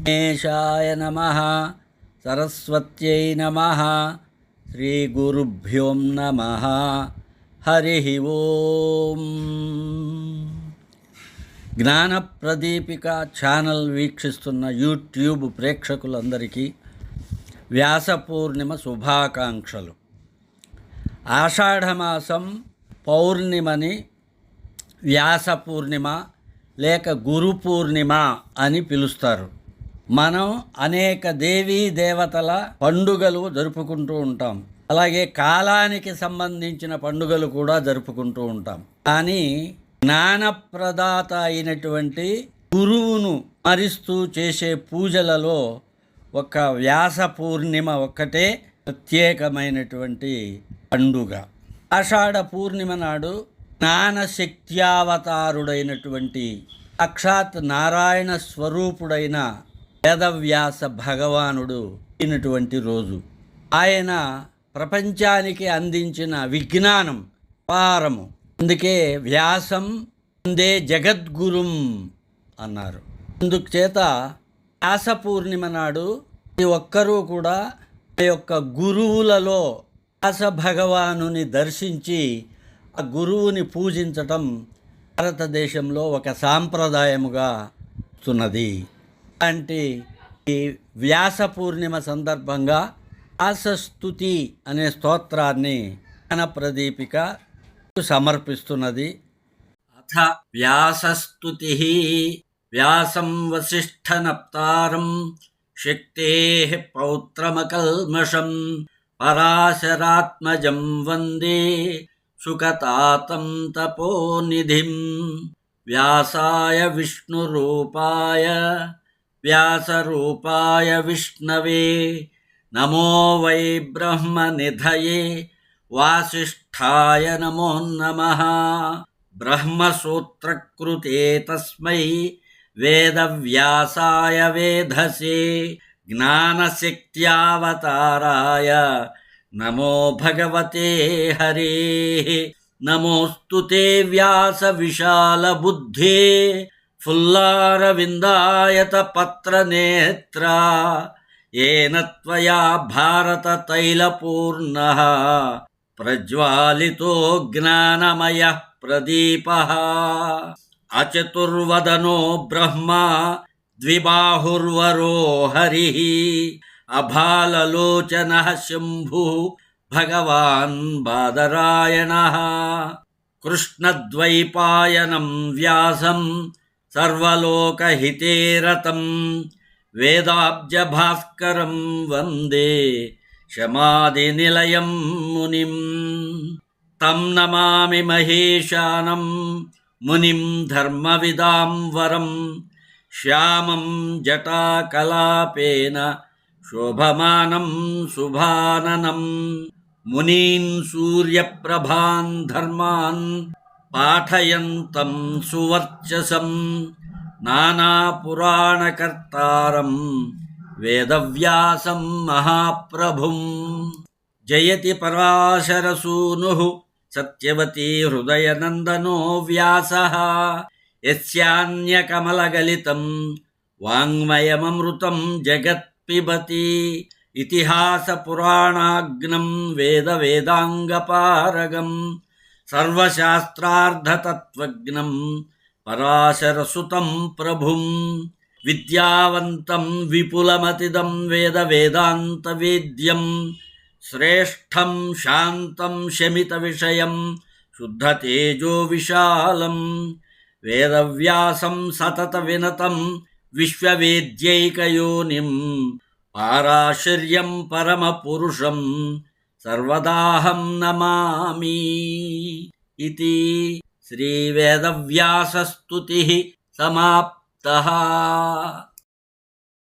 గణేశాయ నమ సరస్వత్యై నమ శ్రీగురుభ్యోం నమ హరి ఓం జ్ఞానప్రదీపిక ఛానల్ వీక్షిస్తున్న యూట్యూబ్ ప్రేక్షకులందరికీ వ్యాస పూర్ణిమ శుభాకాంక్షలు. ఆషాఢమాసం పౌర్ణిమని వ్యాస పూర్ణిమ లేక గురు పూర్ణిమ అని పిలుస్తారు. మనం అనేక దేవీ దేవతల పండుగలు జరుపుకుంటూ ఉంటాం. అలాగే కాలానికి సంబంధించిన పండుగలు కూడా జరుపుకుంటూ ఉంటాం. కానీ జ్ఞానప్రదాత అయినటువంటి గురువును మరిస్తూ చేసే పూజలలో ఒక వ్యాస పూర్ణిమ ఒక్కటే ప్రత్యేకమైనటువంటి పండుగ. ఆషాఢ పూర్ణిమ నాడు జ్ఞానశక్త్యావతారుడైనటువంటి సాక్షాత్ నారాయణ స్వరూపుడైన వేదవ్యాస భగవానుడు అయినటువంటి రోజు. ఆయన ప్రపంచానికి అందించిన విజ్ఞానం అపారము. అందుకే వ్యాసం అందే జగద్గురుం అన్నారు. అందుచేత వ్యాస పూర్ణిమ నాడు ప్రతి ఒక్కరూ కూడా ఆ యొక్క గురువులలో వ్యాస భగవానుని దర్శించి గురువుని పూజించటం భారతదేశంలో ఒక సాంప్రదాయముగా వస్తున్నది అంటే ఈ వ్యాస పూర్ణిమ సందర్భంగా ఆసస్తుతి అనే స్తోత్రాన్ని ప్రదీపిక సమర్పిస్తున్నది. అథ వ్యాసస్తుతి వ్యాసం వసిష్ఠనప్తారం శక్తే పౌత్రమకల్మషం పరాశరాత్మజం వందే సుఖతాతం తపోనిధిం వ్యాసాయ విష్ణురూపాయ వ్యాసరూపాయ విష్ణవే. నమో వై బ్రహ్మనిధయే వాసిష్ఠాయ నమో నమ. బ్రహ్మసూత్రకృతే తస్మై వేదవ్యాసాయ వేధసే. జ్ఞానశక్త్యావతారాయ నమో భగవతే హరే నమోస్తు తే వ్యాస విశాల బుద్ధే ఫుల్లారవిందాయత పత్ర నేత్ర ఏన త్వయా భారత తైలపూర్ణ ప్రజ్వాలితో జ్ఞానమయ ప్రదీప అచతుర్వదనో బ్రహ్మ ద్విబాహుర్వరో హరి అభాలలోచన శంభు భగవాన్ బాదరాయణ కృష్ణద్వైపాయనం వ్యాసం సర్వలోకహితే రతం వేదాబ్జభాస్కరం వందే శమాదినిలయం మునిం తం నమామి మహేశానం మునిం ధర్మవిదాం వరం శ్యామం జటాకలాపేన शोभमानम् सुभाननम् मुनीन् सूर्यप्रभान् धर्मान् पाठयन्तम् सुवर्चसम् नानापुराणकर्तारम् वेदव्यासम् महाप्रभुम् जयति पराशरसूनुः, सत्यवती हृदयनन्दनो व्यासः। यस्यान्यकमलगलितम् वाङ्मयममृतम् जगत्। పిబతి ఇతిహాసపురాణాగ్నం వేద వేదాంగపారగం సర్వశాస్త్రార్థతత్వజ్ఞం పరాశరసుతం ప్రభుం విద్యావంతం విపులమతిదం వేద వేదాంతవేద్యం శ్రేష్టం శాంతం శమిత విషయం శుద్ధతేజో విశాలం వేదవ్యాసం సతత వినతం విశ్వవేద్యైకయోనిం పారాశర్యం పరమపురుషం సర్వదాహం నమామి ఇది శ్రీవేదవ్యాసస్తుతి సమాప్త